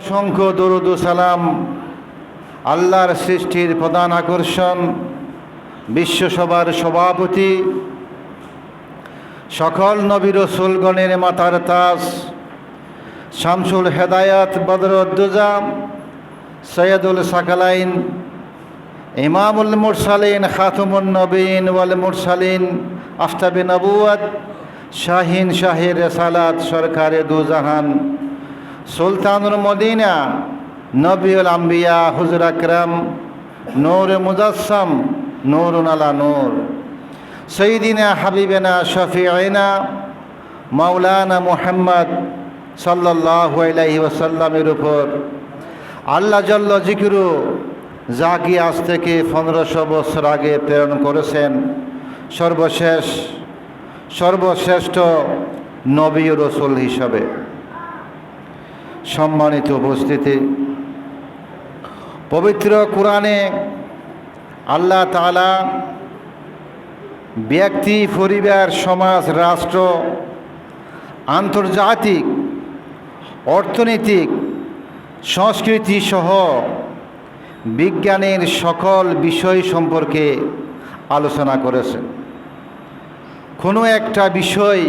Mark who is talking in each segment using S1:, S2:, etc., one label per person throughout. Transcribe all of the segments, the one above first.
S1: অসংখ্য দরুদ সালাম আল্লাহর সৃষ্টির প্রধান আকর্ষণ, বিশ্বসভার সভাপতি, সকল নবী রসুলগণের মাতার তাস, শামসুল হেদায়াত বদরুদ্দুজাম, সৈয়দুল সাকালাইন, ইমামুল মুরসালিন খাতুমুল নবীন ওয়াল মুরসালিন, আফতাবে নবুয়াত শাহিন শাহের রেসালাত সরকারে দুজাহান। সুলতানুল মদিনা নবীল আম্বিয়া, হুজুর আকরাম নূর মুজাসম নূর আলা নূর। সঈদিনা হাবিবেনা শফিআনা মাওলানা মুহাম্মদ সাল্লাহ আলাইহি ওসাল্লামের উপর। আল্লাহ জল্ল জিকিরু কি আজ থেকে পনেরোশো বছর আগে প্রেরণ করেছেন, সর্বশেষ, সর্বশ্রেষ্ঠ নবী রসুল হিসাবে। সম্মানিত উপস্থিতি। পবিত্র কোরআনে আল্লাহ তালা ব্যক্তি, পরিবার, সমাজ, রাষ্ট্র, আন্তর্জাতিক, অর্থনৈতিক, সংস্কৃতি সহ বিজ্ঞানের সকল বিষয় সম্পর্কে আলোচনা করেছেন কোনো একটা বিষয়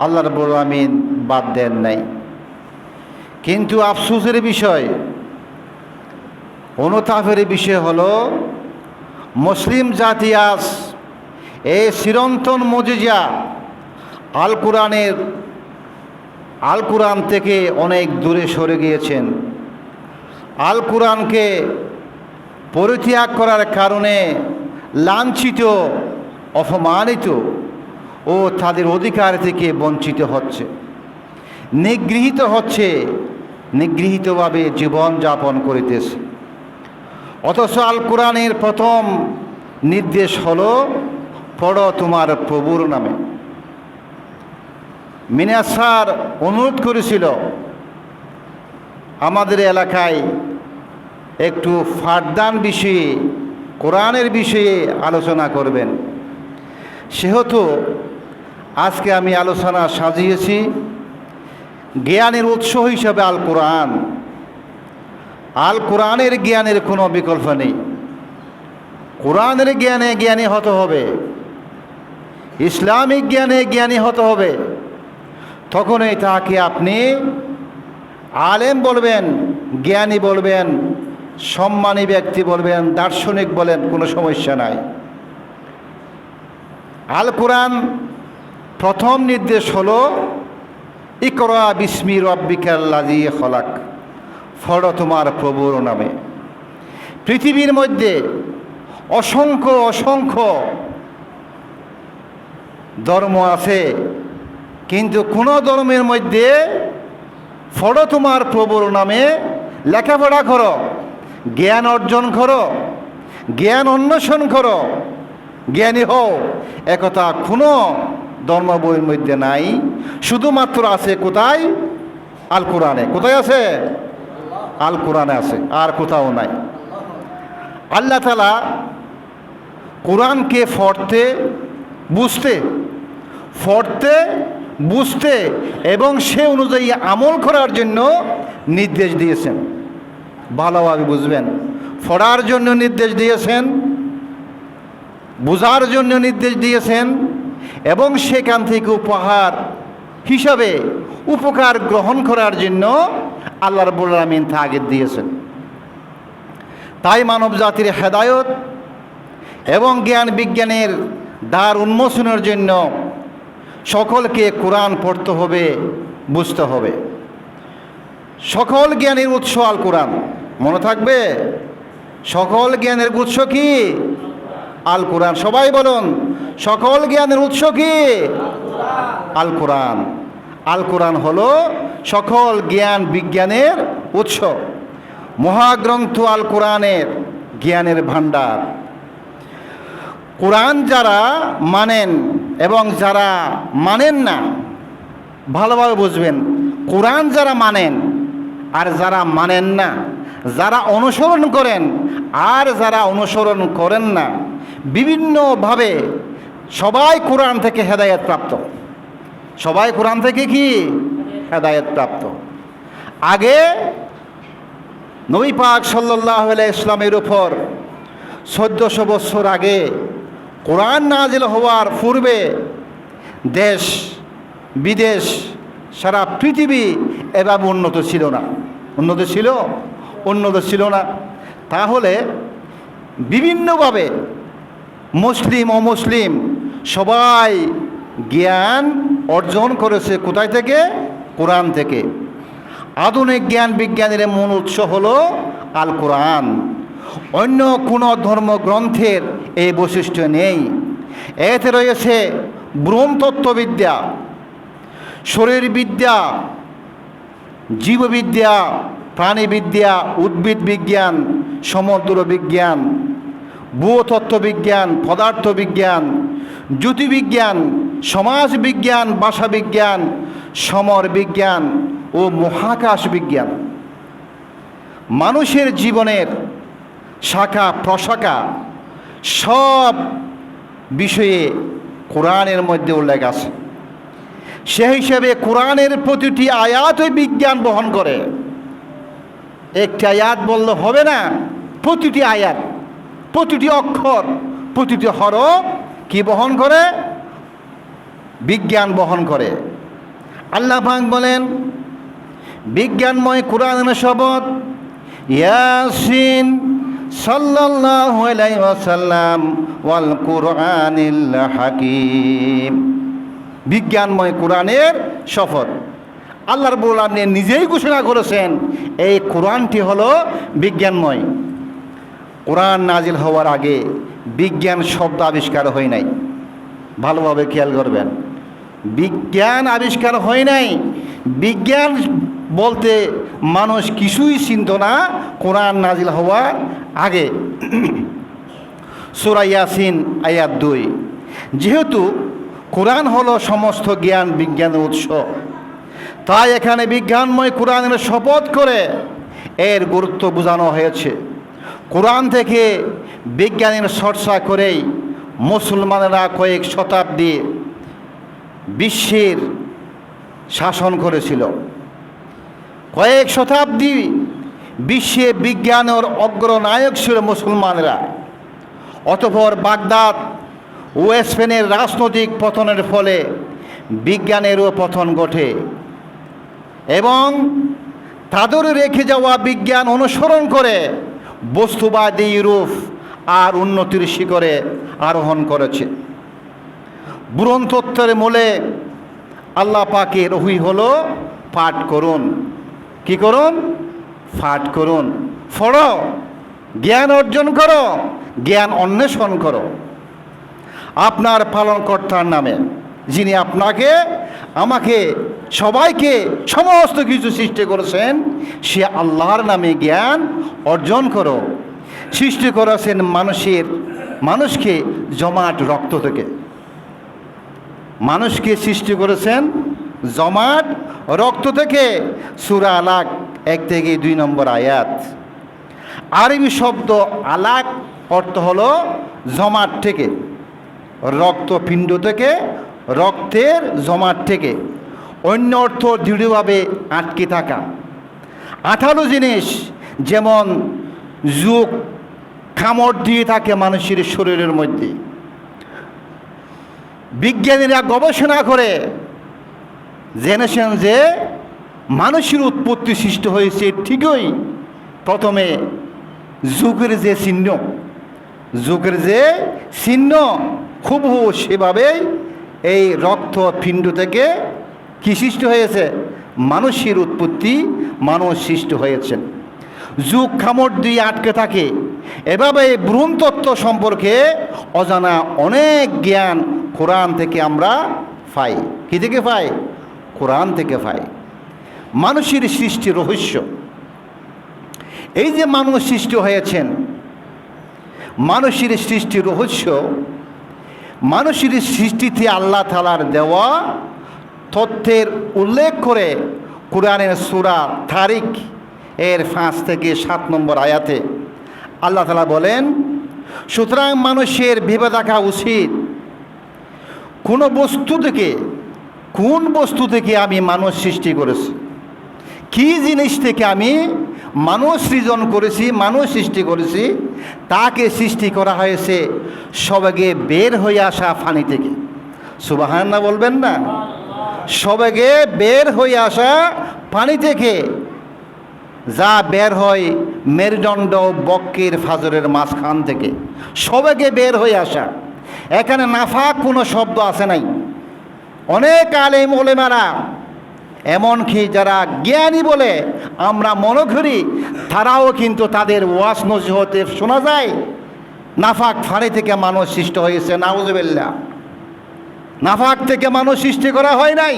S1: আল্লাহ রবুল আমিন বাদ দেন নাই। কিন্তু আফসোসের বিষয়, অনুতাপের বিষয় হল, মুসলিম জাতি আজ এই চিরন্তন মজিজা আল কোরআনের আল কোরআন থেকে অনেক দূরে সরে গিয়েছেন। আল কোরআনকে পরিত্যাগ করার কারণে লাঞ্ছিত, অপমানিত ও তাদের অধিকার থেকে বঞ্চিত হচ্ছে, নিগৃহীত হচ্ছে নিগৃহীতভাবে জীবনযাপন করিতেছে। অথচ আল কোরআনের প্রথম নির্দেশ হলো, পড়ো তোমার প্রভুর নামে। মিনাসার অনুরোধ করেছিল, আমাদের এলাকায় একটু ফাটদান বিষয়ে, কোরআনের বিষয়ে আলোচনা করবেন। সেহেতু আজকে আমি আলোচনা সাজিয়েছি। জ্ঞানের উৎস হিসাবে আল কোরআন আল কোরআনের জ্ঞানের কোনো বিকল্প নেই। কোরআনের জ্ঞানে জ্ঞানী হতে হবে। ইসলামিক জ্ঞানে জ্ঞানী হতে হবে। তখনই তাকে আপনি আলেম বলবেন, জ্ঞানী বলবেন, সম্মানী ব্যক্তি বলবেন, দার্শনিক বলেন, কোনো সমস্যা নাই। আল কোরআন প্রথম নির্দেশ হলো ইকরা বিস্মি রব্বিকাল্লাজি খলাক, ফড় তোমার প্রভুর নামে। পৃথিবীর মধ্যে অসংখ্য অসংখ্য ধর্ম আছে, কিন্তু কোনো ধর্মের মধ্যে ফড় তোমার প্রভুর নামে লেখাপড়া করো, জ্ঞান অর্জন করো, জ্ঞান অন্বেষণ করো, জ্ঞানী হও। একথা কোনো ধর্ম বইয়ের মধ্যে নাই, শুধুমাত্র আছে কোথায়? আল কোরআনে কোথায় আছে? আল কোরআনে আছে, আর কোথাও নাই। আল্লাহ তালা কোরআনকে ফরতে, বুঝতে ফরতে, বুঝতে এবং সে অনুযায়ী আমল করার জন্য নির্দেশ দিয়েছেন। ভালোভাবে বুঝবেন। ফড়ার জন্য নির্দেশ দিয়েছেন, বোঝার জন্য নির্দেশ দিয়েছেন এবং সেখান থেকে উপহার হিসাবে উপকার গ্রহণ করার জন্য আল্লাহ রবুল আলমিন তাগিদ দিয়েছেন। তাই মানব জাতির হেদায়ত এবং জ্ঞান বিজ্ঞানের দ্বার উন্মোচনের জন্য সকলকে কোরআন পড়তে হবে, বুঝতে হবে। সকল জ্ঞানের উৎস আল কোরআন মনে থাকবে? সকল জ্ঞানের উৎস কি? আল কোরআন। সবাই বলুন, সকল জ্ঞানের উৎস কি? আল কোরআন। আল কোরআন হলো সকল জ্ঞান বিজ্ঞানের উৎস। মহাগ্রন্থ আল কোরআনের জ্ঞানের ভাণ্ডার। কোরআন যারা মানেন এবং যারা মানেন না, ভালোভাবে বুঝবেন, কোরআন যারা মানেন আর যারা মানেন না, যারা অনুসরণ করেন আর যারা অনুসরণ করেন না বিভিন্নভাবে সবাই কোরআন থেকে হেদায়ত প্রাপ্ত। সবাই কোরআন থেকে কি? হেদায়ত প্রাপ্ত। আগে নবী পাক সাল্লাহ ইসলামের উপর চোদ্দশো বছর আগে কোরআন নাজিল হওয়ার পূর্বে দেশ, বিদেশ, সারা পৃথিবী এভাবে উন্নত ছিল না। উন্নত ছিল? উন্নত ছিল না। তাহলে বিভিন্নভাবে মুসলিম অমুসলিম সবাই জ্ঞান অর্জন করেছে কোথায় থেকে? কোরআন থেকে। আধুনিক জ্ঞান বিজ্ঞানের মূল উৎস হল আল কোরআন অন্য কোনো ধর্মগ্রন্থের এই বৈশিষ্ট্য নেই। এতে রয়েছে ব্রহ্মতত্ত্ববিদ্যা, শরীরবিদ্যা, জীববিদ্যা, প্রাণীবিদ্যা উদ্ভিদ বিজ্ঞান সমুদ্র বিজ্ঞান ভূতত্ত্ববিজ্ঞান, পদার্থবিজ্ঞান, জ্যোতির্বিজ্ঞান সমাজ বিজ্ঞান ভাষা বিজ্ঞান সমর বিজ্ঞান ও মহাকাশ বিজ্ঞান মানুষের জীবনের শাখা, প্রশাখা সব বিষয়ে কোরআনের মধ্যে উল্লেখ আছে। সে হিসেবে কোরআনের প্রতিটি আয়াতই বিজ্ঞান বহন করে। একটি আয়াত বললে হবে না, প্রতিটি আয়াত। প্রতিটি অক্ষর, প্রতিটি হরফ কি বহন করে? বিজ্ঞান বহন করে। আল্লাহ পাক বলেন, বিজ্ঞানময় কোরআনের শপথ ইয়াসিন সাল্লাল্লাহু আলাইহি ওয়াসাল্লাম ওয়াল কুরআনিল হাকিম। বিজ্ঞানময় কোরআনের শপথ। আল্লাহ রব্বুল আলামিন নিজেই ঘোষণা করেছেন, এই কোরআনটি হলো বিজ্ঞানময়। কোরআন নাজিল হওয়ার আগে বিজ্ঞান শব্দ আবিষ্কার হয় নাই। ভালোভাবে খেয়াল করবেন। বিজ্ঞান আবিষ্কার হয় নাই। বিজ্ঞান বলতে মানুষ কিছুই চিনত না কোরআন নাজিল হওয়ার আগে। সুরা ইয়াসিন আয়াত দুই। যেহেতু কোরআন হলো সমস্ত জ্ঞান বিজ্ঞানের উৎস, তাই এখানে বিজ্ঞানময় কোরআনের শপথ করে এর গুরুত্ব বোঝানো হয়েছে। কোরআন থেকে বিজ্ঞানের চর্চা করেই মুসলমানেরা কয়েক শতাব্দী বিশ্বের শাসন করেছিল। কয়েক শতাব্দী বিশ্বে বিজ্ঞানের অগ্রনায়ক ছিল মুসলমানরা। অতপর বাগদাদ ও স্পেনের রাজনৈতিক পতনের ফলে বিজ্ঞানেরও পতন ঘটে এবং তাদের রেখে যাওয়া বিজ্ঞান অনুসরণ করে বস্তুবাদী ইউরোপ আর উন্নতির শিখরে আরোহণ করেছে। বুরন্তত্বের মূলে আল্লাহ পাকের রহুই হলো পাঠ করুন। কি করুন? পাঠ করুন। ফড়ো জ্ঞান অর্জন করো। জ্ঞান অন্বেষণ করো। আপনার পালনকর্তার নামে যিনি আপনাকে আমাকে, সবাইকে সমস্ত কিছু সৃষ্টি করেছেন। সে আল্লাহর নামে জ্ঞান অর্জন করো। সৃষ্টি করেছেন মানুষের, মানুষকে জমাট রক্ত থেকে। মানুষকে সৃষ্টি করেছেন জমাট রক্ত থেকে। সুরা আলাক এক থেকে দুই নম্বর আয়াত। আরবি শব্দ আলাক অর্থ হলো জমাট থেকে, রক্তপিণ্ড থেকে রক্তের জমাট থেকে অন্য অর্থ দৃঢ়ভাবে আটকে থাকা। আঠালো জিনিস যেমন যুগ কামড় দিয়ে থাকে মানুষের শরীরের মধ্যে। বিজ্ঞানীরা গবেষণা করে জেনেছেন যে মানুষের উৎপত্তি সৃষ্টি হয়েছে ঠিকই প্রথমে যুগের যে চিহ্ন, যুগের যে চিহ্ন খুব সেভাবেই এই রক্ত পিণ্ড থেকে কি সৃষ্টি হয়েছে? মানুষের উৎপত্তি মানুষ সৃষ্টি হয়েছেন যুগ খামড় দিয়ে আটকে থাকে। এভাবে ভ্রূণতত্ত্ব সম্পর্কে অজানা অনেক জ্ঞান কোরআন থেকে আমরা পাই। কী থেকে পাই? কোরআন থেকে পাই। মানুষের সৃষ্টি রহস্য। এই যে মানুষ সৃষ্টি হয়েছেন, মানুষের সৃষ্টি রহস্য মানুষের সৃষ্টিতে আল্লাহ তালার দেওয়া তথ্যের উল্লেখ করে কোরআনের সুরা তারিখ এর পাঁচ থেকে সাত নম্বর আয়াতে আল্লাহ তালা বলেন, সুতরাং মানুষের ভেবে থাকা উচিত। কোন বস্তু থেকে, কোন বস্তু থেকে আমি মানুষ সৃষ্টি করেছি? কি জিনিস থেকে আমি মানুষ সৃজন করেছি, মানুষ সৃষ্টি করেছি, তাকে সৃষ্টি করা হয়েছে সবেগে বের হয়ে আসা ফানি থেকে। সুবাহান না বলবেন না? সবেগে বের হয়ে আসা পানি থেকে। যা বের হয় মেরুদণ্ড বক্কের ফাজরের মাঝখান থেকে। সবেগে বের হয়ে আসা। এখানে নাফাক কোনো শব্দ আছে নাই। অনেক আলেম ওলেমারা এমনকি যারা জ্ঞানী বলে আমরা মনে করি, তারাও কিন্তু তাদের ওয়াস নজিহতে শোনা যায়, নাফাক ফাড়ি থেকে মানুষ সৃষ্টি হয়েছে নাউজবেল্লা নাফাক থেকে মানুষ সৃষ্টি করা হয় নাই।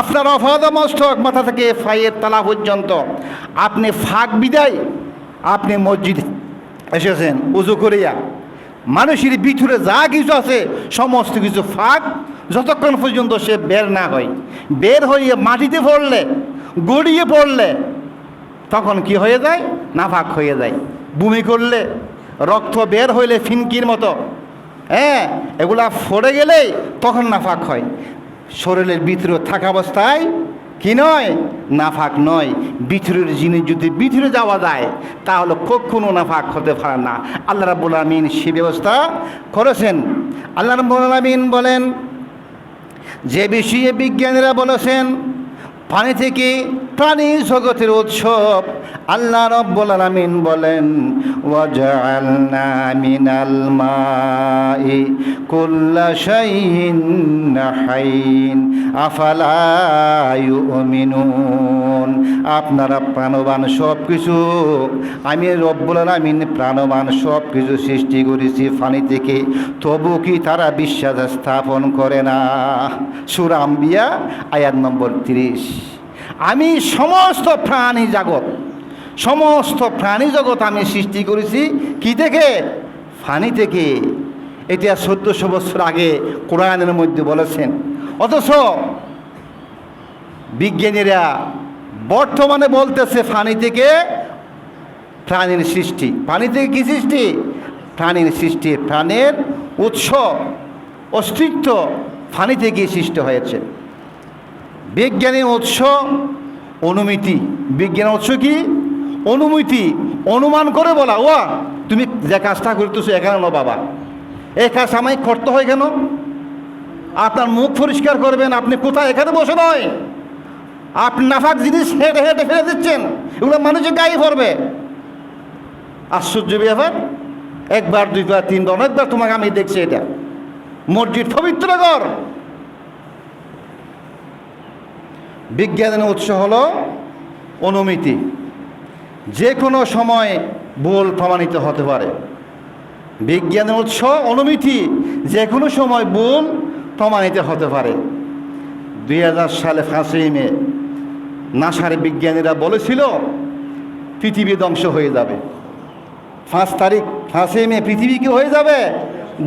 S1: আপনার অফাদ মস্তক মাথা থেকে ফাইয়ের তালা পর্যন্ত। আপনি ফাঁক বিদায়, আপনি মসজিদ এসেছেন, উজু করিয়া। মানুষের ভিতরে যা কিছু আছে, সমস্ত কিছু ফাঁক। যতক্ষণ পর্যন্ত সে বের না হয়, বের হয়ে মাটিতে পড়লে, গড়িয়ে পড়লে, তখন কি হয়ে যায়? নাফাক হয়ে যায়। বমি করলে, রক্ত বের হইলে ফিনকির মতো। হ্যাঁ এগুলা ফড়ে গেলেই তখন নাফাক হয়। শরীরের ভিতরে থাকা অবস্থায় কি নয়? নাফাক নয়। ভিতরের জিনিস যদি ভিতরে যাওয়া যায়, তাহলে কখনো নাফাক হতে পারে না। আল্লাহ রাবুল আলমিন সে ব্যবস্থা করেছেন। আল্লাহ রাবুল আলমিন বলেন, যে বিষয়ে বিজ্ঞানীরা বলেছেন, পানি থেকে প্রাণী জগতের উৎসব আল্লাহ রব্বুল আলামিন বলেন, ওয়াজআলনা মিনাল মাই কুল্লা শাইইন হাইন আফালা ইউমিনুন? আপনারা প্রাণবান সব কিছু আমি রব্বুল আলামিন প্রাণবান সব কিছু সৃষ্টি করেছি পানি থেকে, তবু কি তারা বিশ্বাস স্থাপন করে না? সুরাম্বিয়া আয়াত নম্বর তিরিশ। আমি সমস্ত প্রাণী জগৎ সমস্ত প্রাণী জগৎ আমি সৃষ্টি করেছি। কি থেকে? ফানি থেকে। এটা চোদ্দশো বছর আগে কোরআনের মধ্যে বলেছেন। অথচ বিজ্ঞানীরা বর্তমানে বলতেছে ফানি থেকে প্রাণীর সৃষ্টি। পানি থেকে কী সৃষ্টি? প্রাণীর সৃষ্টি, প্রাণের উৎস, অস্তিত্ব ফানি থেকে সৃষ্টি হয়েছে। বিজ্ঞানের উৎস অনুমিতি। বিজ্ঞানের উৎস কি? অনুমিতি, অনুমান করে বলা ও তুমি যে কাজটা করতেছো এখানে নো বাবা। এই কাজ আমায় করতে হয় কেন? আপনার মুখ পরিষ্কার করবেন, আপনি কোথায়? এখানে বসে নয়। আপনি নাফাক জিনিস হেঁটে হেঁটে ফেলে দিচ্ছেন, এগুলো মানুষের গায়ে পড়বে। আশ্চর্য ব্যাপার, একবার, দুইবার, তিনবার, অনেকবার তোমাকে আমি দেখছি এটা। মসজিদ পবিত্র বিজ্ঞানের উৎস হলো অনুমিতি। যে কোনো সময় ভুল প্রমাণিত হতে পারে। বিজ্ঞানের উৎস অনুমিতি যে কোনো সময় ভুল প্রমাণিত হতে পারে। দুই হাজার সালে ফাঁসি মে নাসার বিজ্ঞানীরা বলেছিল, পৃথিবী ধ্বংস হয়ে যাবে। পাঁচ তারিখ ফাঁসি মে পৃথিবী কি হয়ে যাবে?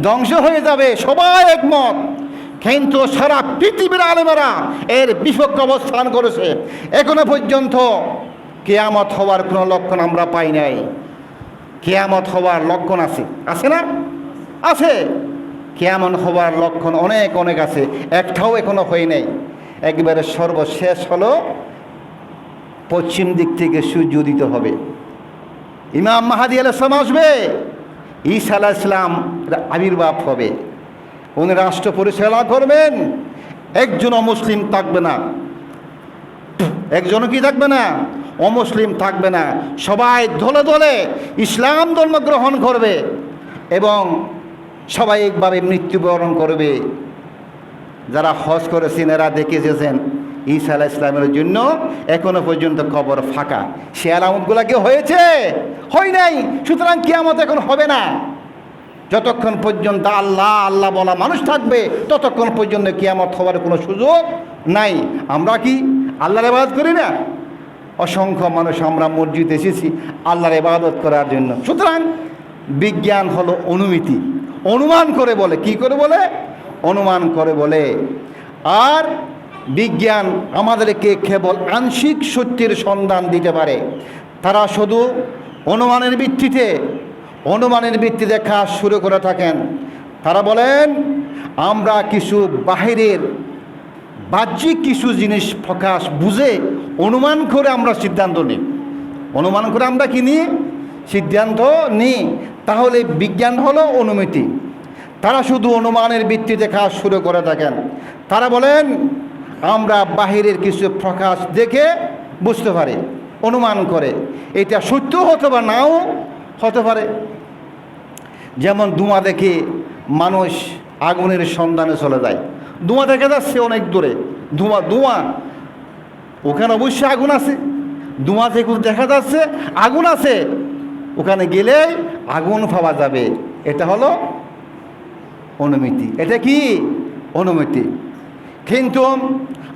S1: ধ্বংস হয়ে যাবে, সবাই একমত। কিন্তু সারা পৃথিবীর আলেমেরা এর বিপক্ষ অবস্থান করেছে। এখনও পর্যন্ত কেয়ামত হওয়ার কোনো লক্ষণ আমরা পাই নাই। কেয়ামত হওয়ার লক্ষণ আছে। আছে না? আছে। কেয়ামত হওয়ার লক্ষণ অনেক অনেক আছে। একটাও এখনও হয় নাই। একবারে সর্বশেষ হলো পশ্চিম দিক থেকে সূর্য উদিত হবে। ইমাম মাহাদি আলাইসলাম আসবে। ঈসা আলাহ ইসলাম আবির্ভাব হবে। উনি রাষ্ট্র পরিচালনা করবেন। একজন অমুসলিম থাকবে না। একজনও কি থাকবে না? অমুসলিম থাকবে না। সবাই ধলে ধলে ইসলাম ধর্ম গ্রহণ করবে এবং সবাই একভাবে মৃত্যুবরণ করবে। যারা হজ করেছেন, এরা দেখে এসেছেন ঈসা আলাহ ইসলামের জন্য এখনও পর্যন্ত কবর ফাঁকা। সে আলামতগুলা কি হয়েছে? হয় নাই। সুতরাং কিয়ামত এখন হবে না। যতক্ষণ পর্যন্ত আল্লাহ আল্লাহ বলা মানুষ থাকবে, ততক্ষণ পর্যন্ত কিয়ামত হওয়ার কোনো সুযোগ নাই। আমরা কি আল্লাহর ইবাদত করি না? অসংখ্য মানুষ আমরা মসজিদ এসেছি আল্লাহর ইবাদত করার জন্য। সুতরাং বিজ্ঞান হলো অনুমিতি অনুমান করে বলে, কি করে বলে? অনুমান করে বলে। আর বিজ্ঞান আমাদেরকে কেবল আংশিক সত্যের সন্ধান দিতে পারে। তারা শুধু অনুমানের ভিত্তিতে অনুমানের ভিত্তিতে কাজ শুরু করে থাকেন। তারা বলেন, আমরা কিছু বাহিরের বাহ্যিক কিছু জিনিস প্রকাশ বুঝে অনুমান করে আমরা সিদ্ধান্ত নিই। অনুমান করে আমরা কি নিই? সিদ্ধান্ত নিই। তাহলে বিজ্ঞান হলো অনুমিতি। তারা শুধু অনুমানের ভিত্তিতে কাজ শুরু করে থাকেন। তারা বলেন, আমরা বাহিরের কিছু প্রকাশ দেখে বুঝতে পারি, অনুমান করে। এটা সত্য হতে বা নাও হতে পারে। যেমন ধোঁয়া দেখে মানুষ আগুনের সন্ধানে চলে যায়। ধোঁয়া দেখা যাচ্ছে অনেক দূরে। ধোঁয়া ধোঁয়া। ওখানে অবশ্যই আগুন আছে। দুমাস থেকে দেখা যাচ্ছে, আগুন আছে। ওখানে গেলে আগুন পাওয়া যাবে। এটা হলো অনুমিতি এটা কি? অনুমিতি কিন্তু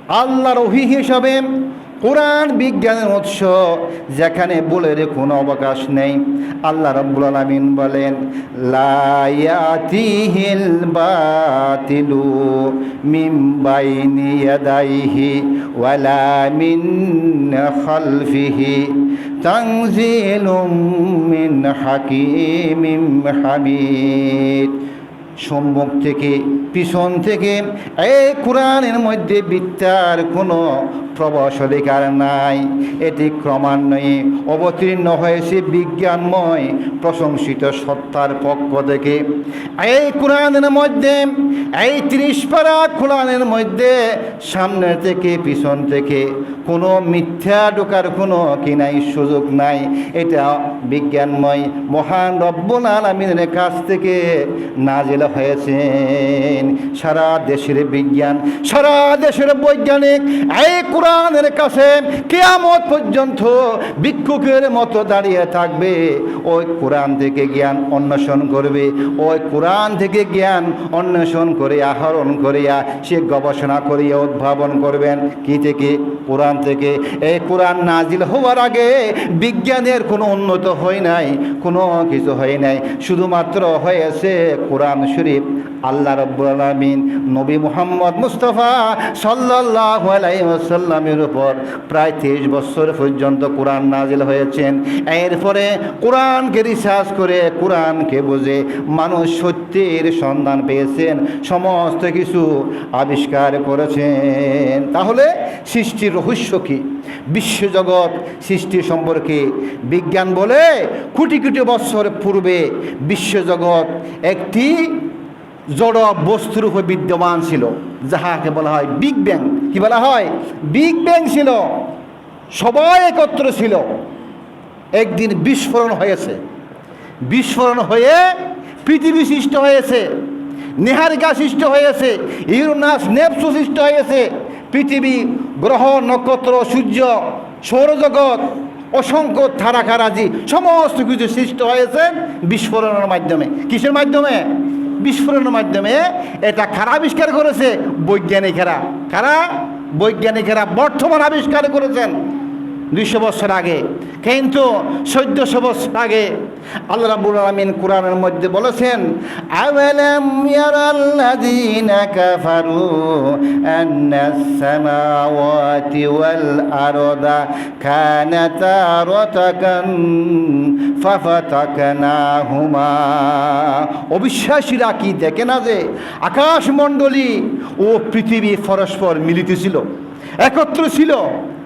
S1: আল্লাহর অভি হিসাবে কোরআন বিজ্ঞানের উৎস, যেখানে বলে কোনো অবকাশ নেই। আল্লাহ রব্বুল আলমিন বলেন লায়াতিহিল বাতিলু মিম বাইনি ইয়াদাইহি ওয়ালা মিন খালফিহি তানজিলুম মিন হাকিমিম হামিদ। সম্মুখ থেকে পিছন থেকে এই কোরআনের মধ্যে বিদ্যার কোনো প্রবশ অধিকার নাই। এটি ক্রমান্বয়ে অবতীর্ণ হয়েছে বিজ্ঞানময়, প্রশংসিত সত্তার পক্ষ থেকে। এই কোরআনের মধ্যে, এই ত্রিশ পারা কোরআনের মধ্যে সামনে থেকে, পিছন থেকে কোনো মিথ্যা ঢোকার কোনো কিনাই সুযোগ নাই। এটা বিজ্ঞানময়, মহান রব্বুল আলমিনের কাছ থেকে নাজিল হয়েছেন সারা দেশের বিজ্ঞান, সারা দেশের বৈজ্ঞানিক এই কোরআনের কাছে কেয়ামত পর্যন্ত ভিক্ষুকের মতো দাঁড়িয়ে থাকবে। ওই কোরআন থেকে জ্ঞান অন্বেষণ করবে। ওই কোরআন থেকে জ্ঞান অন্বেষণ করে, আহরণ করিয়া সে গবেষণা করিয়া উদ্ভাবন করবেন। কি থেকে? কোরআন থেকে। এই কোরআন নাজিল হওয়ার আগে বিজ্ঞানের কোনো উন্নত হয় নাই, কোনো কিছু হয় নাই। শুধুমাত্র হয়েছে কোরআন শরীফ। আল্লাহ রব্বুল আলমিন নবী মোহাম্মদ মুস্তফা সাল্লাহ আলাইসাল্লামের উপর প্রায় তেইশ বছর পর্যন্ত কোরআন নাজিল হয়েছেন। এরপরে কোরআনকে রিসার্চ করে কোরআনকে বুঝে মানুষ সত্যের সন্ধান পেয়েছেন, সমস্ত কিছু আবিষ্কার করেছেন। তাহলে সৃষ্টির রহস্য কী? বিশ্বজগৎ সৃষ্টি সম্পর্কে বিজ্ঞান বলে কোটি কোটি বছর পূর্বে বিশ্বজগৎ একটি জড় বস্তুর উপর বিদ্যমান ছিল, যাহাকে বলা হয় বিগ ব্যাং কি বলা হয়? বিগ ব্যাং ছিল। সবাই একত্র ছিল। একদিন বিস্ফোরণ হয়েছে। বিস্ফোরণ হয়ে পৃথিবী সৃষ্টি হয়েছে। নেহারিকা সৃষ্টি হয়েছে। ইউরোনাস নেপসু সৃষ্টি হয়েছে। পৃথিবী, গ্রহ, নক্ষত্র, সূর্য, সৌরজগৎ, অসংখ্য থারাকারাজি সমস্ত কিছু সৃষ্টি হয়েছে বিস্ফোরণের মাধ্যমে। কিসের মাধ্যমে? বিস্ফোরণের মাধ্যমে এটা কারা আবিষ্কার করেছে? বৈজ্ঞানিকেরা। কারা? বৈজ্ঞানিকেরা বর্তমান আবিষ্কার করেছেন দুইশো বছর আগে। কিন্তু চোদ্দশো বছর আগে আল্লাহ রাবুল আলমিন কোরআনের মধ্যে বলেছেন আরদা অবিশ্বাসীরা কি দেখে না যে আকাশমণ্ডলী ও পৃথিবী পরস্পর মিলিত ছিল? একত্র ছিল।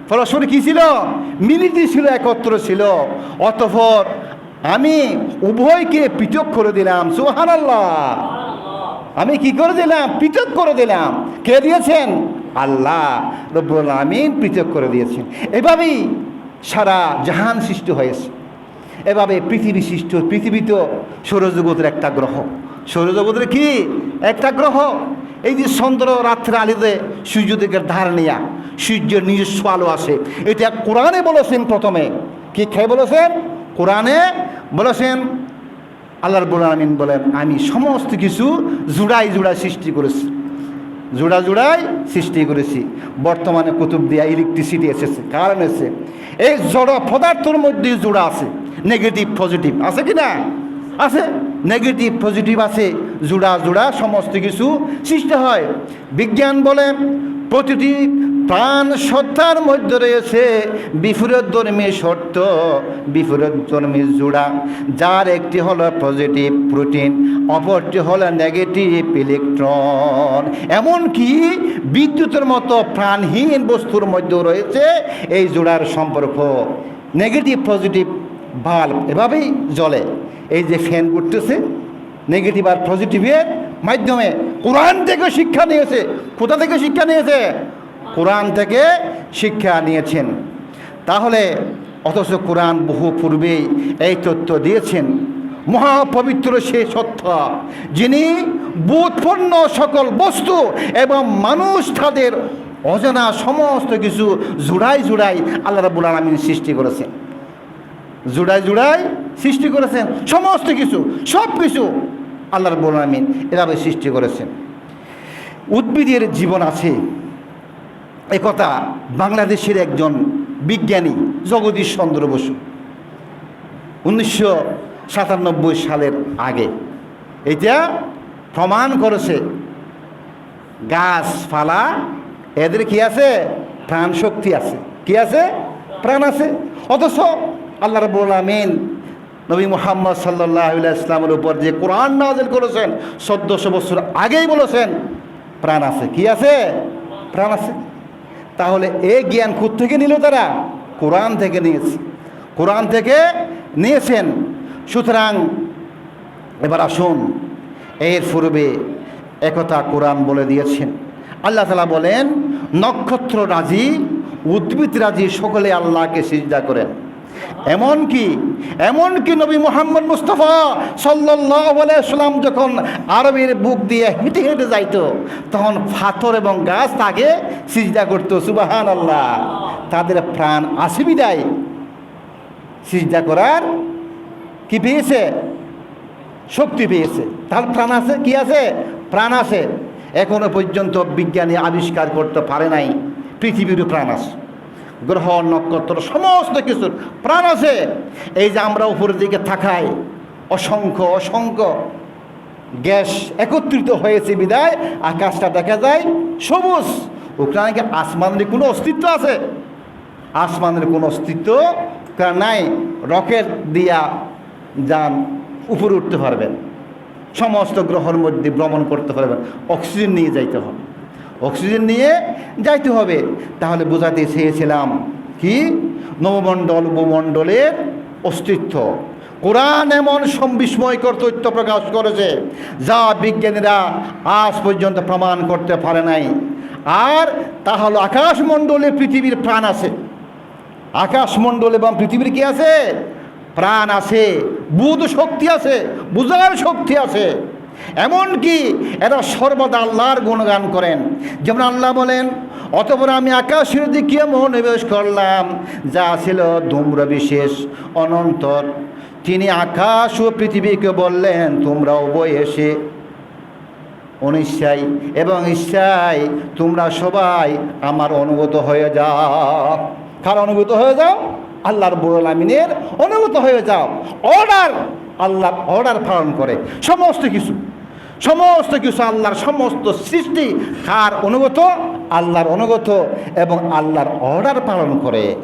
S1: পরস্পর কি ছিল? মিলিত ছিল, একত্র ছিল। অতঃপর আমি উভয়কে পৃথক করে দিলাম সুহান আমি কি করে দিলাম? পৃথক করে দিলাম। কে দিয়েছেন? আল্লাহ রব্বুল আমিন পৃথক করে দিয়েছেন। এভাবেই সারা জাহান সৃষ্টি হয়েছে। এভাবে পৃথিবী সৃষ্টি পৃথিবী তো সৌরজগতের একটা গ্রহ। সৌরজগতের কি? একটা গ্রহ। এই যে চন্দ্র রাত্রে আলিতে সূর্য দিকের ধার নেয়া, সূর্যের নিজস্ব আলো আসে। এটা কোরআনে বলেছেন প্রথমে। কি খেয়ে বলেছেন? কোরআনে বলেছেন আল্লাহর আমিন বলেন, আমি সমস্ত কিছু জুড়াই জুড়াই সৃষ্টি করেছি। জোড়া জোড়াই সৃষ্টি করেছি। বর্তমানে কুতুব দিয়া ইলেকট্রিসিটি এসেছে কারণ এসেছে। এই জড় পদার্থের মধ্যে জোড়া আছে নেগেটিভ পজিটিভ আছে কি না? আছে। নেগেটিভ পজিটিভ আছে। জোড়া জোড়া সমস্ত কিছু সৃষ্টি হয়। বিজ্ঞান বলে প্রতিটি প্রাণ সত্তার মধ্যে রয়েছে বিপরীতধর্মী শর্ত বিপরীতধর্মী জোড়া। যার একটি হলো পজিটিভ প্রোটিন অপরটি হলো নেগেটিভ ইলেকট্রন এমনকি বিদ্যুতের মতো প্রাণহীন বস্তুর মধ্যেও রয়েছে এই জোড়ার সম্পর্ক। নেগেটিভ পজিটিভ বাল্ব এভাবেই জ্বলে। এই যে ফ্যান ঘুরতেছে নেগেটিভ আর পজিটিভের মাধ্যমে কোরআন থেকে শিক্ষা নিয়েছে। কোথা থেকে শিক্ষা নিয়েছে? কোরআন থেকে শিক্ষা নিয়েছেন। তাহলে অথচ কোরআন বহু পূর্বেই এই তথ্য দিয়েছেন। মহাপবিত্র সে সত্য, যিনি বোধপূর্ণ সকল বস্তু এবং মানুষ তাদের অজানা সমস্ত কিছু জুড়াই জুড়াই আল্লাহ রাবুল আলমিন সৃষ্টি করেছেন। জুড়াই জুড়াই সৃষ্টি করেছেন। সমস্ত কিছু সব কিছু আল্লাহ রাবুল আলমিন এভাবে সৃষ্টি করেছেন। উদ্ভিদের জীবন আছে। একথা বাংলাদেশের একজন বিজ্ঞানী জগদীশ চন্দ্র বসু। উনিশশো সাতানব্বই সালের আগে এটা প্রমাণ করেছে। গাছপালা, এদের কি আছে? প্রাণ শক্তি আছে। কি আছে? প্রাণ আছে। অথচ আল্লাহ রবুল আমিন নবী মোহাম্মদ সাল্লাহ ইসলামের উপর যে কোরআন নাজিল করেছেন, চোদ্দশো বছর আগেই বলেছেন, প্রাণ আছে। কি আছে? প্রাণ আছে। তাহলে এই জ্ঞান থেকে নিল তারা? কোরআন থেকে নিয়েছে। কোরআন থেকে নিয়েছেন। সুতরাং এবার আসুন, এর পূর্বে একথা কোরআন বলে দিয়েছেন। আল্লাহ তালা বলেন, নক্ষত্র রাজি, উদ্ভিদ রাজি, সকলে আল্লাহকে সিজদা করেন। এমনকি এমনকি নবী মোহাম্মদ মুস্তফা সাল্লাম যখন আরবের বুক দিয়ে হেঁটে হেঁটে যাইতো, তখন ফাথর এবং গাছ তাকে সিজদা করতো সুবাহান আল্লাহ তাদের প্রাণ আসি বিদায় সিজদা করার কি পেয়েছে? শক্তি পেয়েছে। তার প্রাণ আছে, কি আছে? প্রাণ আছে। এখনও পর্যন্ত বিজ্ঞানী আবিষ্কার করতে পারে নাই পৃথিবীরও প্রাণ আছে। গ্রহ, নক্ষত্র, সমস্ত কিছুর প্রাণ আছে। এই যে আমরা উপরের দিকে থাকাই অসংখ্য অসংখ্য গ্যাস একত্রিত হয়েছে বিদায়, আকাশটা দেখা যায় সবুজ। ওখানে আসমানের কোনো অস্তিত্ব আছে? আসমানের কোনো অস্তিত্ব নাই। রকেট দিয়া যান, উপরে উঠতে পারবেন। সমস্ত গ্রহর মধ্যে ভ্রমণ করতে পারবেন। অক্সিজেন নিয়ে যাইতে হবে। অক্সিজেন নিয়ে যাইতে হবে। তাহলে বোঝাতে চেয়েছিলাম কি? নবমণ্ডল উপমণ্ডলের অস্তিত্ব। কোরআন এমন সংবিস্ময়কর তথ্য প্রকাশ করেছে, যা বিজ্ঞানীরা আজ পর্যন্ত প্রমাণ করতে পারে নাই। আর তা হলো আকাশমণ্ডলে পৃথিবীর প্রাণ আছে। আকাশমণ্ডল এবং পৃথিবীর কি আছে? প্রাণ আছে, বুধ শক্তি আছে বুঝার শক্তি আছে। এমনকি এরা সর্বদা আল্লাহর গুণগান করেন। যেমন আল্লাহ বলেন, অতপর আমি আকাশের দিকে মনোনিবেশ করলাম, যা ছিল ধূম্র বিশেষ, অনন্তর। তিনি আকাশ ও পৃথিবীকে বললেন, তোমরা উভয় এসে অনিশ্চাই এবং ইচ্ছাই তোমরা সবাই আমার অনুগত হয়ে যাও। কার অনুগত হয়ে যাও? আল্লাহর বুড়ল আমিনের অনুগত হয়ে যাও। অর্ডার আল্লাহ অর্ডার পালন করে, সমস্ত কিছু। সমস্ত কিছু আল্লাহর সমস্ত সৃষ্টি কার অনুগত, আল্লাহর অনুগত এবং আল্লাহর অর্ডার পালন করে।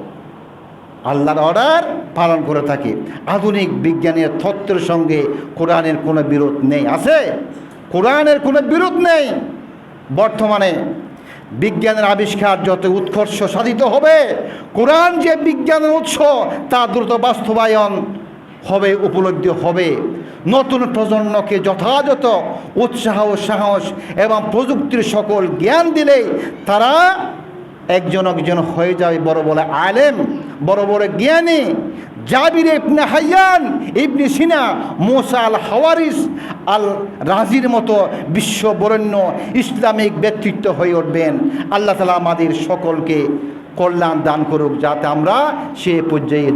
S1: আল্লাহর অর্ডার পালন করে থাকে। আধুনিক বিজ্ঞানের তত্ত্বের সঙ্গে কোরআনের কোনো বিরোধ নেই। আছে? কোরআনের কোনো বিরোধ নেই। বর্তমানে বিজ্ঞানের আবিষ্কার যত উৎকর্ষ সাধিত হবে, কোরআন যে বিজ্ঞানের উৎস, তা দ্রুত বাস্তবায়ন হবে, উপলব্ধি হবে। নতুন প্রজন্মকে যথাযথ উৎসাহ, সাহস এবং প্রযুক্তির সকল জ্ঞান দিলেই তারা একজন একজন হয়ে যায় বড় বড় আলেম, বড় বড় জ্ঞানী। জাবির ইবনে হাইয়ান, ইবনে সিনা, মোসা আল হাওয়ারিস আল রাজির মতো বিশ্ববরেণ্য ইসলামিক ব্যক্তিত্ব হয়ে উঠবেন। আল্লাহ তালা আমাদের সকলকে কল্যাণ দান করুক যাতে আমরা সে পর্যায়ে